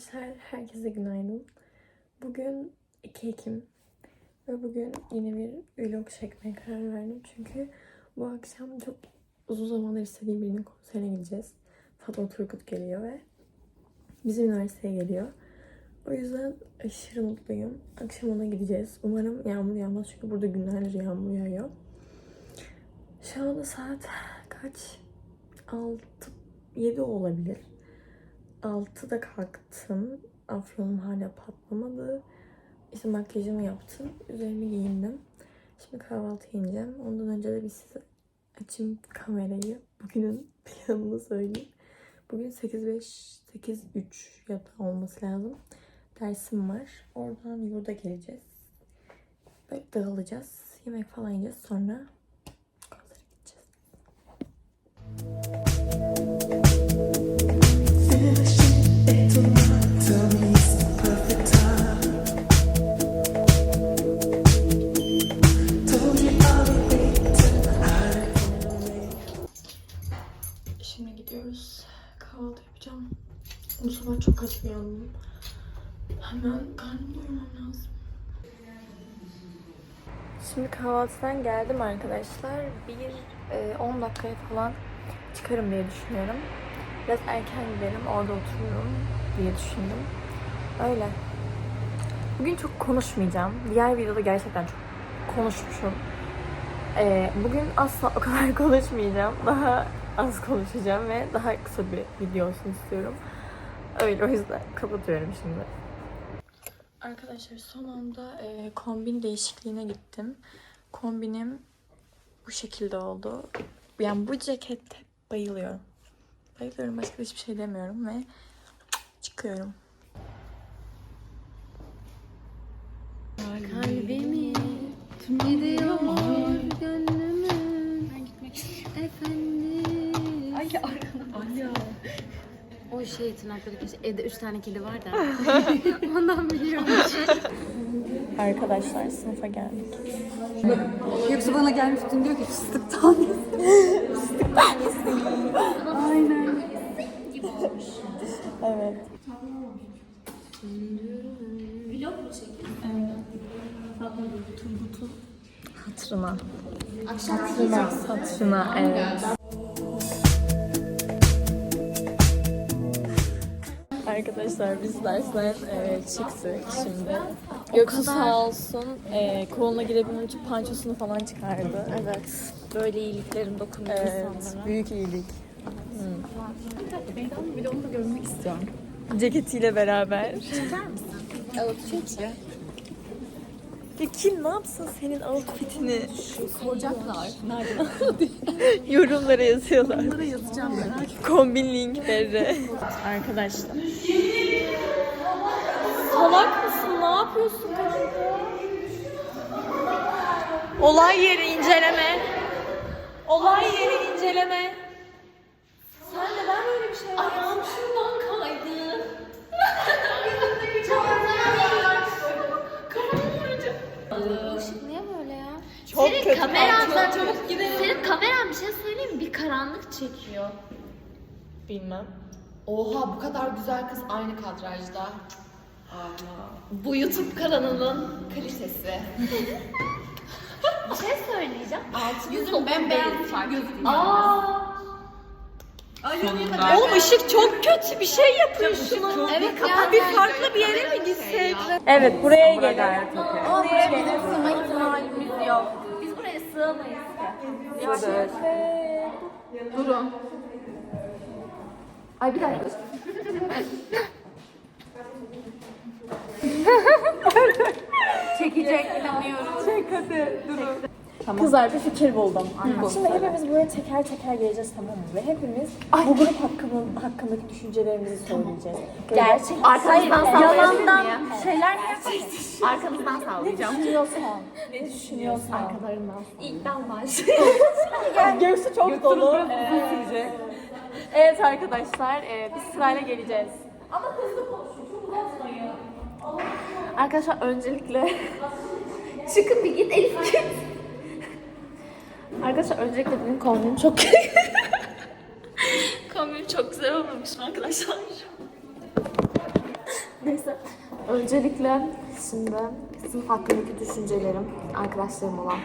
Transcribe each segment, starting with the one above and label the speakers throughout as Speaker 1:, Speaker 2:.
Speaker 1: Arkadaşlar herkese günaydın. Bugün 2 Ekim ve bugün yine bir vlog çekmeye karar verdim. Çünkü bu akşam çok uzun zamandır istediğim birinin konserine gideceğiz. Fatma Turgut geliyor ve bizim üniversiteye geliyor. O yüzden aşırı mutluyum. Akşam ona gideceğiz. Umarım yağmur yağmaz çünkü burada günlerdir yağmur yağıyor. Şu anda saat kaç? 6 7 olabilir. 6'da kalktım. Afronum hala patlamadı. İşte makyajımı yaptım. Üzerimi giyindim. Şimdi kahvaltı yiyeceğim. Ondan önce de bir size açayım kamerayı. Bugünün planını söyleyeyim. Bugün 8.5, 8.3 yatağı olması lazım. Dersim var. Oradan yurda geleceğiz. Böyle dağılacağız. Yemek falan yiyeceğiz. Sonra Bu sabah çok aç uyandım. Hemen karnımı doyurmam lazım. Şimdi kahvaltıdan geldim arkadaşlar. Bir e, 10 dakikaya falan çıkarım diye düşünüyorum. Biraz erken giderim, orada otururum diye düşündüm. Öyle. Bugün çok konuşmayacağım. Diğer videoda gerçekten çok konuşmuşum. E, bugün asla o kadar konuşmayacağım. Daha az konuşacağım ve daha kısa bir video olsun istiyorum. Öyle o yüzden kapatıyorum şimdi. Arkadaşlar son anda e, kombin değişikliğine gittim. Kombinim bu şekilde oldu. Yani bu cekette bayılıyorum. Bayılıyorum başka hiçbir şey demiyorum ve çıkıyorum.
Speaker 2: Kalbimi gidiyor gönlümün efendim. Ay arkadaşlar. O şey tırnakları kesin. Evde üç tane kedi var da. Ondan biliyormuş.
Speaker 1: Arkadaşlar sınıfa geldik.
Speaker 2: Yoksa bana gelmiştin diyor ki fıstık tanesi. fıstık tanesi. Aynen.
Speaker 1: Evet. Hatırına. Hatırına. Hatırına evet. Arkadaşlar biz dersten e, çıktık şimdi. Göksu sağ olsun e, koluna girebilmem için pançosunu falan çıkardı. Evet.
Speaker 2: Böyle iyiliklerin dokunuyor
Speaker 1: Evet. Büyük iyilik.
Speaker 2: Ben bir de onu da görmek istiyorum.
Speaker 1: Ceketiyle beraber.
Speaker 2: Evet çok iyi.
Speaker 1: Ya kim ne yapsın senin outfitini?
Speaker 2: Soracaklar. Nereden?
Speaker 1: Yorumlara yazıyorlar.
Speaker 2: Bunlara yazacağım merak
Speaker 1: Kombin linkleri. Arkadaşlar. Salak mısın? Ne yapıyorsun? Olay yeri inceleme. Olay yeri inceleme. Sen neden böyle bir şey yaptın? Ayağım şuradan Kötü.
Speaker 3: kamerandan çabuk gidelim. Senin kameran bir şey söyleyeyim mi? Bir karanlık çekiyor.
Speaker 1: Bilmem.
Speaker 4: Oha bu kadar güzel kız aynı kadrajda. Bu YouTube kanalının kalitesi.
Speaker 3: Bir şey söyleyeceğim.
Speaker 4: Yüzüm bembeyaz fark ettim.
Speaker 3: Aa,
Speaker 1: Oğlum ışık çok kötü bir şey yapıyor şuna.
Speaker 3: evet
Speaker 1: bir farklı bir yere mi gitsek? Evet buraya gelin.
Speaker 3: Buraya gelin sığma ihtimalimiz yok. Biz sığamayız ki.
Speaker 4: Durun.
Speaker 3: Ay bir dakika. Çekecek inanıyorum.
Speaker 1: Kızlar bir fikir buldum. Şimdi hepimiz buraya teker teker geleceğiz tamam mı? Ve hepimiz bu grup hakkında, hakkındaki düşüncelerimizi söyleyeceğiz. Gerçek.
Speaker 3: Arkanızdan sallayabilir
Speaker 1: Yalandan
Speaker 3: miyim?
Speaker 1: şeyler
Speaker 3: Arkanızdan
Speaker 1: ne
Speaker 3: sallayacağım.
Speaker 1: düşünüyorsan. Ne düşünüyorsan.
Speaker 3: Arkalarından. İlk başlayayım.
Speaker 1: Göğsü çok dolu. Ee, evet arkadaşlar e, biz sırayla geleceğiz.
Speaker 3: Arkadaşlar öncelikle çıkın bir git Elif git. Arkadaşlar öncelikle benim kombinim çok kombinim çok güzel olmamış mı arkadaşlar? Neyse. Öncelikle şimdi sınıf hakkındaki düşüncelerim arkadaşlarım olan.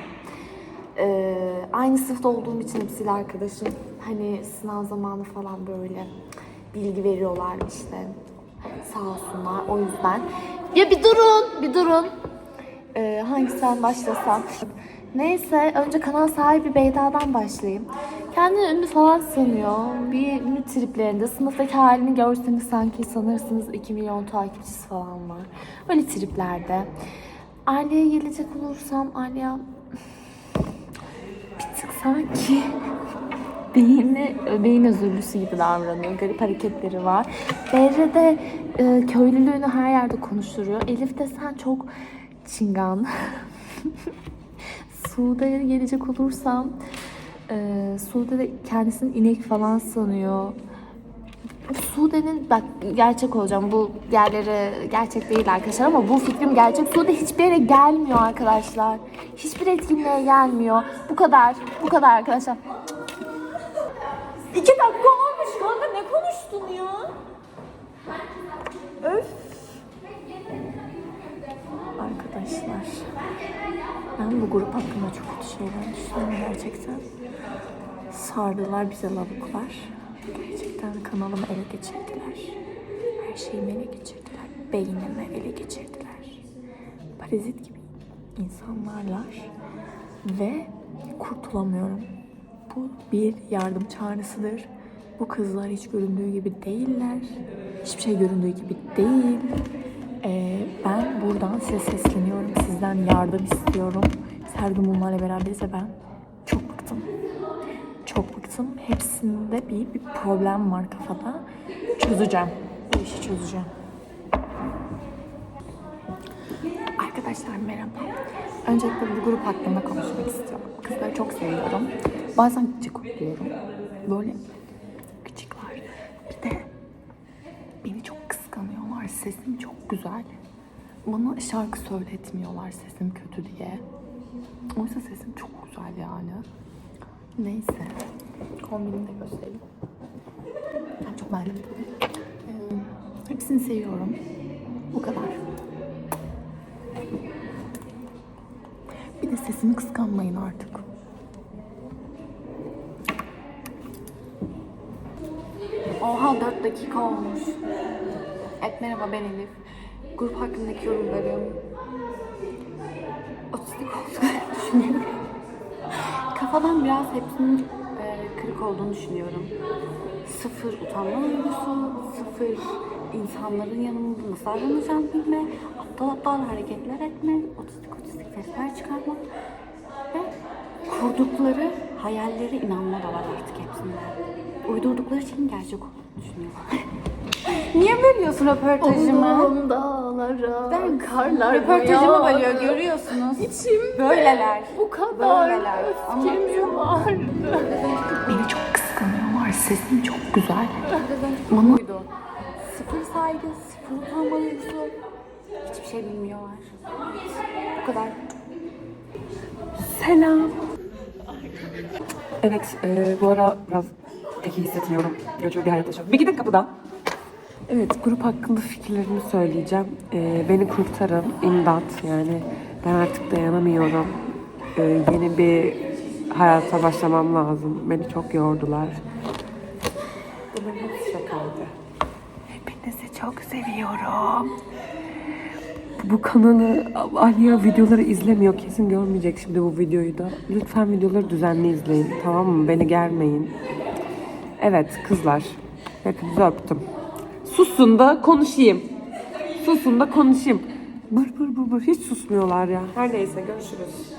Speaker 3: Ee, aynı sınıfta olduğum için hepsiyle arkadaşım. Hani sınav zamanı falan böyle bilgi veriyorlar işte. Sağ olsunlar. O yüzden. Ya bir durun, bir durun. Ee, hangisinden başlasam? Neyse önce kanal sahibi Beyda'dan başlayayım. Kendini ünlü falan sanıyor. Bir ünlü triplerinde. Sınıftaki halini görseniz sanki sanırsınız 2 milyon takipçisi falan var. Öyle triplerde. Alya'ya gelecek olursam Alya bir tık sanki beyni, beyin özürlüsü gibi davranıyor. Garip hareketleri var. Berre de e, köylülüğünü her yerde konuşturuyor. Elif de sen çok çingan. Sude'ye gelecek olursam e, Sude de kendisini inek falan sanıyor. Sude'nin bak gerçek olacağım bu yerleri gerçek değil arkadaşlar ama bu fikrim gerçek. Sude hiçbir yere gelmiyor arkadaşlar. Hiçbir etkinliğe gelmiyor. Bu kadar. Bu kadar arkadaşlar. İki dakika olmuş kanka ne konuştun ya? Öf. Ben bu grup hakkında çok kötü şeyler düşünüyorum gerçekten. Sardılar bize lavuklar. Gerçekten kanalımı ele geçirdiler. Her şeyimi ele geçirdiler. Beynimi ele geçirdiler. Parazit gibi insanlarlar. Ve kurtulamıyorum. Bu bir yardım çağrısıdır. Bu kızlar hiç göründüğü gibi değiller. Hiçbir şey göründüğü gibi değil. Ee, ben buradan size sesleniyorum. Sizden yardım istiyorum. Her bunlarla beraberiz ve ben çok bıktım. Çok bıktım. Hepsinde bir, bir problem var kafada. Çözeceğim. Bu işi çözeceğim. Arkadaşlar merhaba. Öncelikle bu grup hakkında konuşmak istiyorum. Kızları çok seviyorum. Bazen gıcık oluyorum. Böyle gıcıklar. Bir de beni çok kıskanıyorlar. Sesim çok güzel. Bana şarkı söyletmiyorlar sesim kötü diye. Oysa sesim çok güzel yani. Neyse. Kombinimi de göstereyim. Ben çok beğendim. Ee, hepsini seviyorum. Bu kadar. Bir de sesimi kıskanmayın artık. Oha 4 dakika olmuş. Evet merhaba ben Elif. Grup hakkındaki yorumlarım. Otistik olduğunu düşünüyorum. Kafadan biraz hepsinin e, kırık olduğunu düşünüyorum. Sıfır utanma duygusu, sıfır insanların yanında nasıl davranacağını bilme, aptal aptal hareketler etme, otistik otistik sesler çıkarma ve kurdukları hayalleri inanma da var artık hepsinde. Uydurdukları şeyin gerçek olduğunu düşünüyorlar. Niye bölüyorsun röportajımı? dağlara,
Speaker 5: Ben
Speaker 3: karlar
Speaker 5: Röportajımı bölüyor görüyorsunuz.
Speaker 3: İçim
Speaker 5: Böyleler.
Speaker 3: bu kadar
Speaker 5: Böyleler.
Speaker 3: öfkemi var.
Speaker 6: Beni çok kıskanıyorlar. Sesim çok güzel.
Speaker 5: Uydu. Sıfır saygı, sıfır utanma duygusu. Hiçbir şey bilmiyorlar. Bu kadar.
Speaker 6: Selam. Evet, e, bu ara biraz pek iyi hissetmiyorum. Göçebe bir hayat yaşıyorum. Bir gidin kapıdan. Evet, grup hakkında fikirlerimi söyleyeceğim. E, beni kurtarın, imdat. Yani ben artık dayanamıyorum. E, yeni bir hayata başlamam lazım. Beni çok yordular. Bunların hepsi şakaydı. Hepinizi çok seviyorum. Bu kanalı Alya videoları izlemiyor. Kesin görmeyecek şimdi bu videoyu da. Lütfen videoları düzenli izleyin. Tamam mı? Beni germeyin. Evet kızlar. Hepinizi öptüm. Susun da konuşayım. Susun da konuşayım. Bır bır bır bır. Hiç susmuyorlar ya. Her neyse görüşürüz.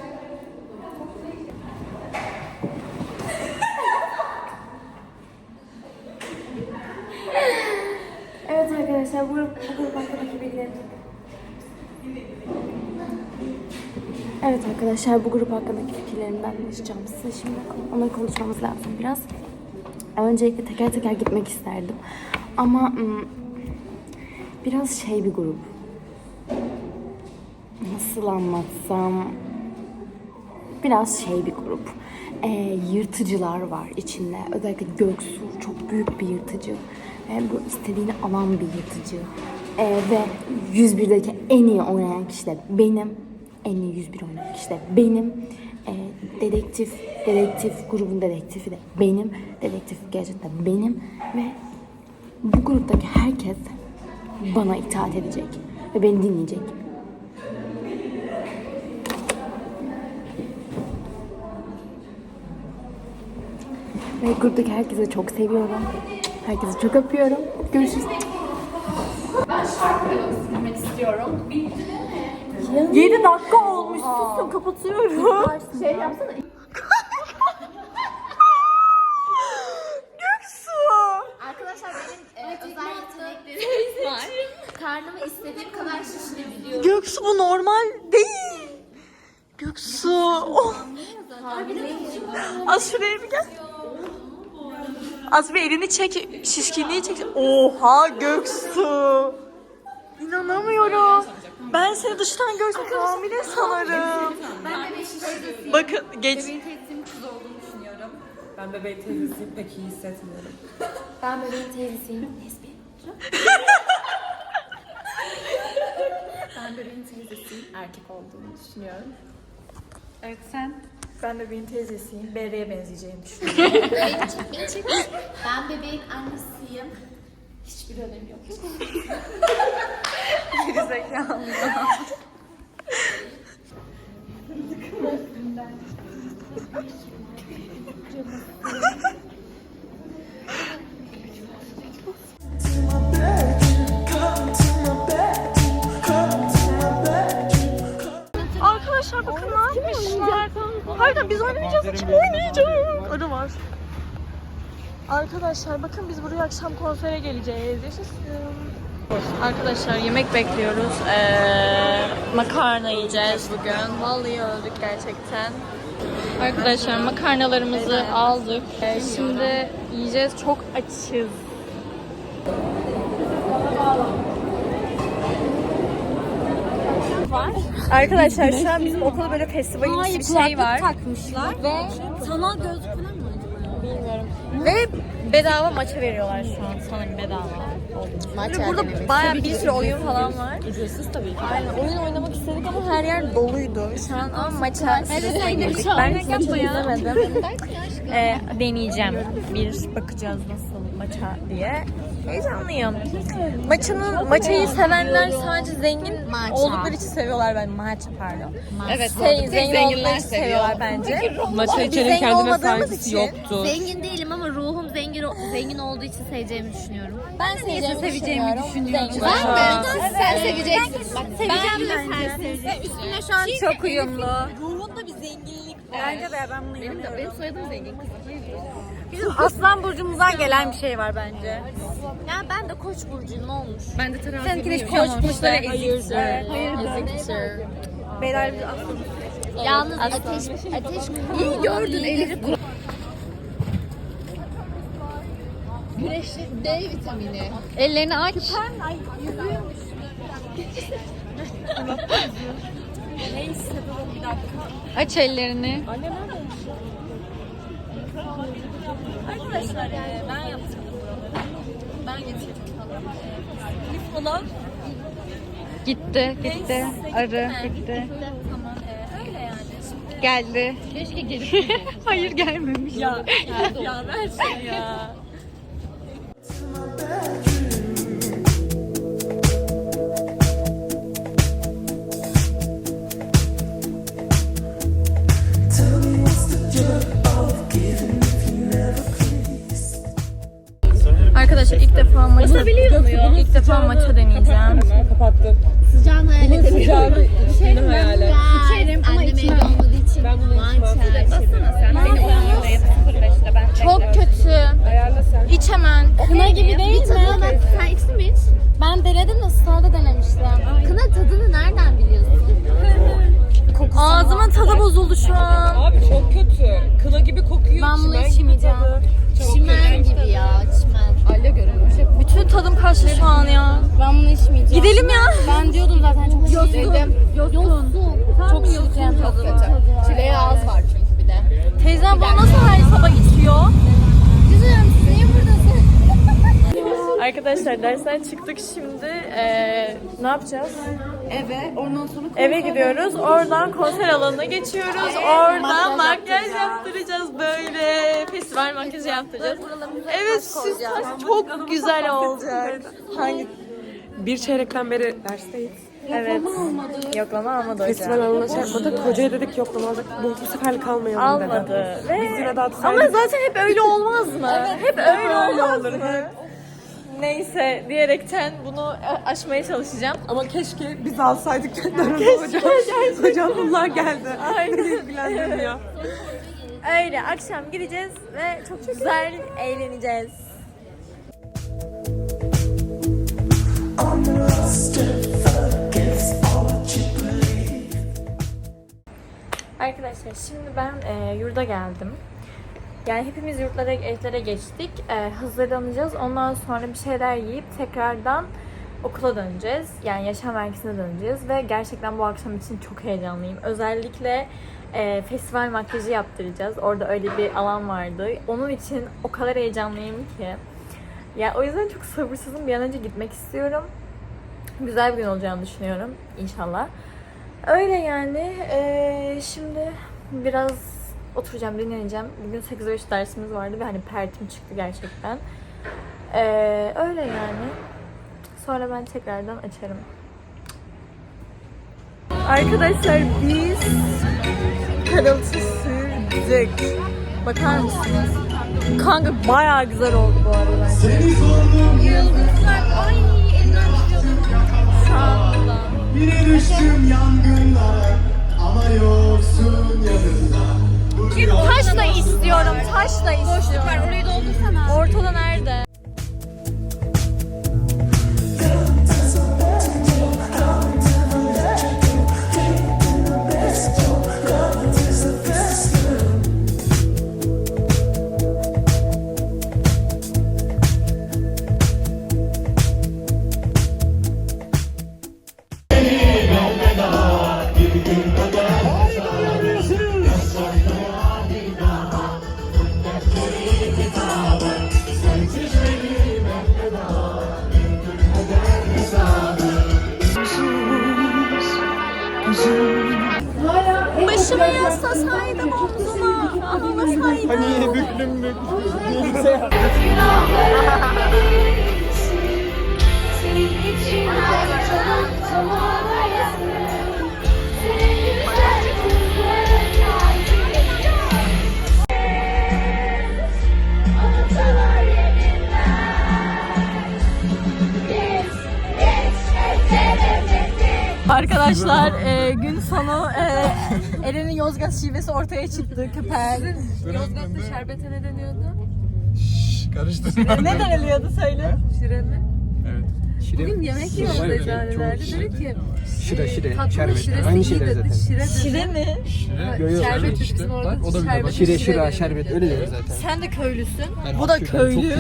Speaker 3: Evet arkadaşlar bu, bu grup hakkındaki bilgilerim. Evet arkadaşlar bu grup hakkındaki fikirlerimden anlaşacağım size şimdi. Onları konuşmamız lazım biraz. Öncelikle teker teker gitmek isterdim. Ama biraz şey bir grup. Nasıl anlatsam? Biraz şey bir grup. Ee, yırtıcılar var içinde. Özellikle Göksu çok büyük bir yırtıcı. Ve bu istediğini alan bir yırtıcı. Ee, ve 101'deki en iyi oynayan kişi de benim. En iyi 101 oynayan kişi de benim. Ee, dedektif, dedektif grubun dedektifi de benim. Dedektif gerçekten benim. Ve bu gruptaki herkes bana itaat edecek. Ve beni dinleyecek. Ve gruptaki herkese çok seviyorum. Herkesi çok öpüyorum. Görüşürüz.
Speaker 2: Ben şarkı silmek istiyorum.
Speaker 3: 7 dakika olmuş. Susun kapatıyorum.
Speaker 2: Şey yapsana. Arkadaşlar benim e, özel yeteneklerim var. Karnımı istediğim kadar şişirebiliyorum.
Speaker 1: Göksu bu normal değil. Göksu. Oh. Az şuraya bir gel. Az bir elini çek. Şişkinliği çek. Oha Göksu. İnanamıyorum. Ben seni dıştan görsem hamile sanırım. Bakın geç.
Speaker 6: Ben bebeği teyzesiyim pek iyi hissetmiyorum.
Speaker 3: Ben bebeğin teyzesiyim.
Speaker 2: Ben bebeğin teyzesiyim. Erkek olduğunu düşünüyorum.
Speaker 1: Evet sen. Ben bebeğin teyzesiyim. Berre'ye benzeyeceğini düşünüyorum.
Speaker 2: Beni çek, beni çek. Ben bebeğin annesiyim. Hiçbir önemi yok.
Speaker 1: Arkadaşlar Harbiden biz oynamayacağız. Kim oynayacak? Arı var. Arkadaşlar bakın biz buraya akşam konsere geleceğiz. Yaşasın. Arkadaşlar yemek bekliyoruz. Ee, makarna yiyeceğiz bugün. Vallahi öldük gerçekten. Arkadaşlar makarnalarımızı aldık. Ee, şimdi yiyeceğiz. Çok açız. Arkadaşlar şu an bizim okulda böyle festivalin bir şey var.
Speaker 3: takmışlar. Ve sanal gözlük falan mı
Speaker 1: Bilmiyorum. Ve bedava maça veriyorlar şu an sanırım bedava. Maça burada bayağı bir sürü oyun falan var. Ücretsiz tabii ki. Aynen oyun oynamak istedik ama her yer doluydu. Şu an ama maça süresine girdik. Ben hiç maçı izlemedim. Ee, deneyeceğim. Bir bakacağız nasıl maça diye. Heyecanlıyım. Maçının maçayı sevenler sadece zengin oldukları için seviyorlar ben maça pardon. Evet. Şey, zengin oldukları için seviyorlar bence.
Speaker 6: Maça
Speaker 1: Biz
Speaker 6: içenin
Speaker 1: zengin
Speaker 6: kendine
Speaker 1: olmadığımız
Speaker 6: saygısı
Speaker 1: için-
Speaker 6: yoktu.
Speaker 7: Zengin değilim ama ruhum zengin zengin olduğu için seveceğimi düşünüyorum.
Speaker 3: Ben seveceğimi, seveceğimi düşünüyorum.
Speaker 7: Ben de sen seveceksin. Bak seveceğim de sen seveceksin.
Speaker 3: Üstüne şu an
Speaker 1: Çok uyumlu. Bence de ben bunu inanıyorum.
Speaker 2: Benim soyadım zengin kız.
Speaker 1: Bizim aslan burcumuzdan gelen bir şey var bence.
Speaker 7: Ya ben de koç burcuyum ne olmuş?
Speaker 2: Ben de teraziyim.
Speaker 1: Seninki de koç burçları eziktir.
Speaker 7: Eziktir.
Speaker 1: Beyler biz aslan.
Speaker 7: Yalnız ateş ateş
Speaker 2: İyi gördün Elif. Güneşli D vitamini.
Speaker 4: Ellerini aç. Aç ellerini.
Speaker 1: Arkadaşlar e, ben yaptım. Ben getirdim. Lif olan
Speaker 4: Gitti, gitti. Arı gitti.
Speaker 1: öyle yani.
Speaker 4: Geldi.
Speaker 7: keşke gelip
Speaker 4: Hayır gelmemiş.
Speaker 1: Ya, ya ver şunu ya. Arkadaşlar ilk defa maça ilk defa maça deneyeceğim.
Speaker 6: Kapattım.
Speaker 7: sıcağını hayal.
Speaker 6: Sıcağını içtiğini hayal et.
Speaker 7: İçerim ama içmem.
Speaker 6: Ben bunu içmem.
Speaker 4: Çok kötü.
Speaker 6: Ayarla sen.
Speaker 4: İç hemen.
Speaker 3: Kına gibi değil mi?
Speaker 7: Sen içtin mi hiç?
Speaker 3: Ben denedim de stada denemiştim.
Speaker 7: Kına tadını nereden biliyorsun?
Speaker 1: Ağzımın tadı bozuldu şu an.
Speaker 6: Abi çok kötü. Kına gibi kokuyor.
Speaker 3: Ben bunu
Speaker 6: çimen gibi
Speaker 3: içmeyeceğim.
Speaker 6: tadı. Çok
Speaker 7: Çimen gibi ya çimen.
Speaker 2: Aile görülmüş.
Speaker 1: Bütün tadım kaçtı şu an ya.
Speaker 3: Ben bunu içmeyeceğim.
Speaker 1: Gidelim ya.
Speaker 3: Ben diyordum zaten çok
Speaker 2: Dedim.
Speaker 3: çok şişeceğim tadı.
Speaker 2: Kötü. Çileğe az var çünkü bir de.
Speaker 1: Teyzem bunu nasıl her sabah içiyor?
Speaker 3: Güzelim siz niye buradasın?
Speaker 1: Arkadaşlar dersten çıktık şimdi. Ee, ne yapacağız?
Speaker 5: Eve ondan sonra
Speaker 1: Eve gidiyoruz. Oradan konser alanına geçiyoruz. Orada makyaj yaptıracağız böyle. Festival makyajı yaptıracağız. Evet süs çok güzel olacak. Hangi?
Speaker 6: Bir çeyrekten beri dersteyiz.
Speaker 1: Evet. Yoklama almadı hocam.
Speaker 6: Festival alanına şey yapmadık. Hocaya dedik yoklama aldık. Bu, bu seferlik almayalım dedi.
Speaker 1: Almadı. Ve...
Speaker 6: Biz yine dağıtsaydık.
Speaker 1: Ama zaten hep öyle olmaz mı? hep öyle olmaz
Speaker 6: olur,
Speaker 1: mı? Neyse diyerekten bunu aşmaya çalışacağım.
Speaker 6: Ama keşke biz alsaydık kendi aramızda hocam. Hocam bunlar geldi.
Speaker 1: Aynen.
Speaker 6: İlgilendirmiyor.
Speaker 1: Öyle akşam gideceğiz ve çok güzel eğleneceğiz. Arkadaşlar şimdi ben e, yurda geldim. Yani hepimiz yurtlara, evlere geçtik. E, hazırlanacağız. Ondan sonra bir şeyler yiyip tekrardan okula döneceğiz. Yani yaşam merkezine döneceğiz. Ve gerçekten bu akşam için çok heyecanlıyım. Özellikle e, festival makyajı yaptıracağız. Orada öyle bir alan vardı. Onun için o kadar heyecanlıyım ki. Ya o yüzden çok sabırsızım. Bir an önce gitmek istiyorum. Güzel bir gün olacağını düşünüyorum inşallah. Öyle yani. Ee, şimdi biraz oturacağım, dinleneceğim. Bugün 8 5 dersimiz vardı ve hani pertim çıktı gerçekten. Ee, öyle yani. Sonra ben tekrardan açarım. Arkadaşlar biz karaltı sürdük. Bakar mısınız? Kanka bayağı güzel oldu bu arada bence. Sağ
Speaker 8: Yine düştüm yangınlara ama yoksun yanımda.
Speaker 1: Taşla istiyorum, taşla istiyorum. Boşluk var, orayı doldursana. Ortada nerede? Arkadaşlar e, gün sonu e, Eren'in Yozgat şivesi ortaya çıktı köpeğin. Yozgat'ta şerbete ne deniyordu?
Speaker 8: Karıştırma.
Speaker 1: ne deniliyordu söyle.
Speaker 7: Bugün yemek yiyoruz eczanelerde. Dedi ki
Speaker 8: Şire şire.
Speaker 7: tatlı
Speaker 8: Şerbet.
Speaker 7: şiresi
Speaker 8: Aynı şeyler zaten.
Speaker 7: Şire dedi.
Speaker 1: Şire mi?
Speaker 8: Yo, yo.
Speaker 7: Şerbet bizim orada
Speaker 8: O da bir
Speaker 7: şerbet
Speaker 8: Şire
Speaker 7: şire
Speaker 8: şerbet öyle dedi zaten.
Speaker 1: Sen de köylüsün.
Speaker 8: Ben
Speaker 1: Bu da köylü.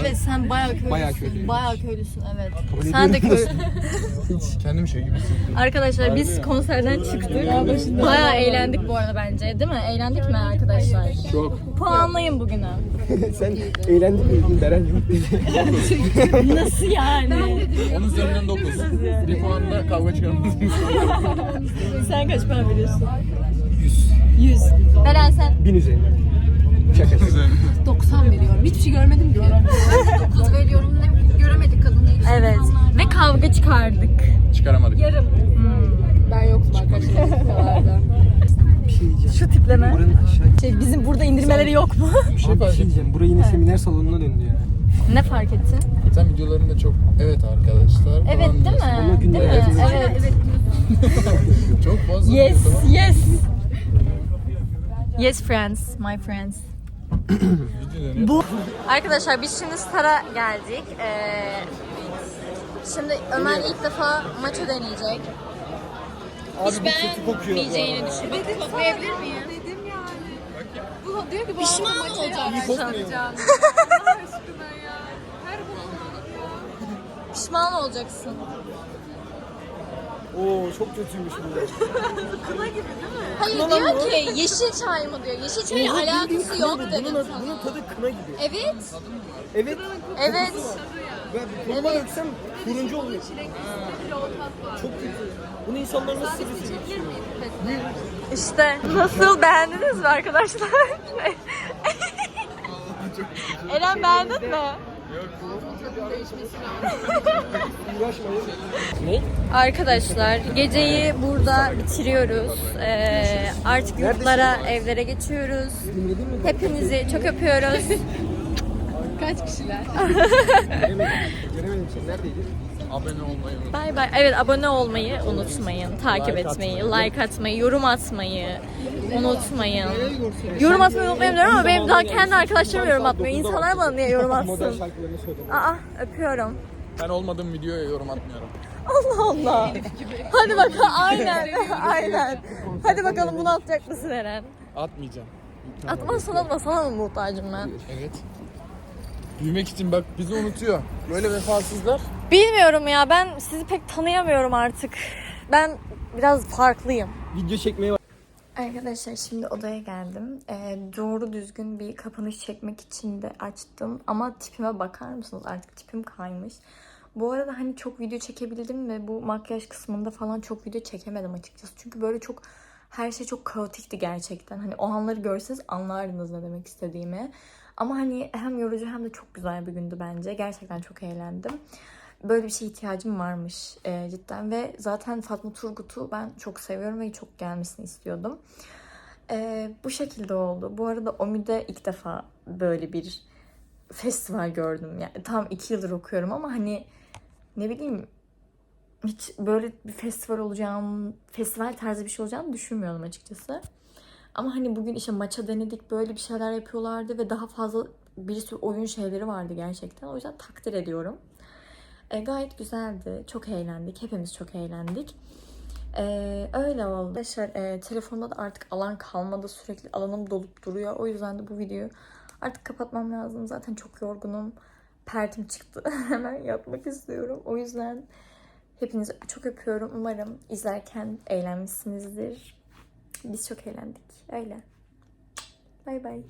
Speaker 1: Evet sen bayağı köylüsün.
Speaker 8: Bayağı köylüyüm.
Speaker 1: Bayağı köylüsün evet.
Speaker 8: kabul
Speaker 1: Sen de
Speaker 8: ediyorum.
Speaker 1: köylü.
Speaker 8: Hiç kendim şey gibi hissediyorum.
Speaker 1: Arkadaşlar biz konserden çıktık. Bayağı eğlendik bu arada bence. Değil mi? Eğlendik mi arkadaşlar?
Speaker 8: Çok.
Speaker 1: Puanlayın bugünü.
Speaker 8: Sen eğlendin mi? Beren yok dedi.
Speaker 1: Nasıl yani?
Speaker 9: 10 üzerinden 9. Bir puanla kavga çıkarmadınız.
Speaker 1: Sen kaç puan veriyorsun?
Speaker 8: 100.
Speaker 1: 100. Beren sen?
Speaker 8: 1000 üzerinden. Şakası.
Speaker 7: 90 veriyorum. Hiçbir şey görmedim ki. 9 veriyorum. Ne göremedik kadını.
Speaker 1: Evet. Ve kavga çıkardık.
Speaker 9: Çıkaramadık.
Speaker 7: Ben yoktum arkadaşlar.
Speaker 8: Bir şey diyeceğim.
Speaker 1: Şu tipleme.
Speaker 8: Buranın aşağı...
Speaker 1: Şey, bizim burada indirmeleri yok mu?
Speaker 8: Bir şey, bir şey diyeceğim. Burası yine seminer salonuna döndü ya.
Speaker 1: Ne fark ettin?
Speaker 9: Sen videolarında çok evet arkadaşlar falan
Speaker 1: Evet değil
Speaker 9: diyorsun.
Speaker 1: Mi? Değil mi?
Speaker 8: evet.
Speaker 1: Evet.
Speaker 9: Çok fazla.
Speaker 1: Yes, yes. Yes friends, my friends.
Speaker 9: Video dönüyor.
Speaker 1: Bu Arkadaşlar biz şimdi Star'a geldik. Ee, şimdi Ömer ilk defa maçı deneyecek. Hiç beğenmeyeceğini düşünüyorum. Koklayabilir miyim?
Speaker 7: Dedim yani. Bu diyor ki bu
Speaker 1: Pişman
Speaker 7: hafta maça
Speaker 1: olacaksın.
Speaker 7: yapacağım. Allah aşkına ya. Her bulunmalık ya.
Speaker 1: Pişman olacaksın.
Speaker 8: Oo çok kötüymüş bu.
Speaker 1: Hayır diyor ki yeşil çay mı diyor. Yeşil çayla alakası yok dedim
Speaker 8: Bunun,
Speaker 1: sana.
Speaker 8: bunun tadı kına gibi.
Speaker 1: Evet.
Speaker 8: Evet.
Speaker 1: Evet.
Speaker 7: Ben kuruma döksem turuncu oluyor. Çok kötü. Bunu insanlar nasıl seviyor?
Speaker 8: İşte nasıl beğendiniz mi arkadaşlar? Eren beğendin mi?
Speaker 7: Ne?
Speaker 8: Arkadaşlar geceyi burada bitiriyoruz. Ee, artık yurtlara, evlere geçiyoruz. Hepinizi çok öpüyoruz.
Speaker 7: Göremedim. Göremedim seni. Neredeydin?
Speaker 9: Abone olmayı unutmayın.
Speaker 8: Bay bay. Evet abone olmayı unutmayın. Takip etmeyi, like atmayı, yorum atmayı unutmayın. Yorum atmayı unutmayın diyorum ama benim daha kendi arkadaşlarım yorum atmıyor. İnsanlar bana niye yorum atsın? Aa öpüyorum.
Speaker 9: Ben olmadığım videoya yorum atmıyorum.
Speaker 8: Allah Allah. Hadi bakalım aynen aynen. Hadi bakalım bunu atacak mısın Eren?
Speaker 9: Atmayacağım.
Speaker 8: Atmazsan atma sana mı muhtacım ben?
Speaker 9: Evet. Büyümek için bak bizi unutuyor. Böyle vefasızlar.
Speaker 8: Bilmiyorum ya ben sizi pek tanıyamıyorum artık. Ben biraz farklıyım.
Speaker 7: Video çekmeye bak.
Speaker 1: Arkadaşlar şimdi odaya geldim. Ee, doğru düzgün bir kapanış çekmek için de açtım. Ama tipime bakar mısınız? Artık tipim kaymış. Bu arada hani çok video çekebildim ve bu makyaj kısmında falan çok video çekemedim açıkçası. Çünkü böyle çok her şey çok kaotikti gerçekten. Hani o anları görseniz anlardınız ne demek istediğimi. Ama hani hem yorucu hem de çok güzel bir gündü bence. Gerçekten çok eğlendim. Böyle bir şeye ihtiyacım varmış e, cidden ve zaten Fatma Turgut'u ben çok seviyorum ve çok gelmesini istiyordum. E, bu şekilde oldu. Bu arada OMÜ'de ilk defa böyle bir festival gördüm. Yani tam iki yıldır okuyorum ama hani ne bileyim hiç böyle bir festival olacağım, festival tarzı bir şey olacağını düşünmüyordum açıkçası. Ama hani bugün işte maça denedik böyle bir şeyler yapıyorlardı ve daha fazla bir sürü oyun şeyleri vardı gerçekten. O yüzden takdir ediyorum. E, gayet güzeldi. Çok eğlendik. Hepimiz çok eğlendik. E, öyle oldu. Arkadaşlar e, telefonda da artık alan kalmadı. Sürekli alanım dolup duruyor. O yüzden de bu videoyu artık kapatmam lazım. Zaten çok yorgunum. Pertim çıktı. Hemen yatmak istiyorum. O yüzden hepinizi çok öpüyorum. Umarım izlerken eğlenmişsinizdir. Biz çok eğlendik. Öyle. Bay bay.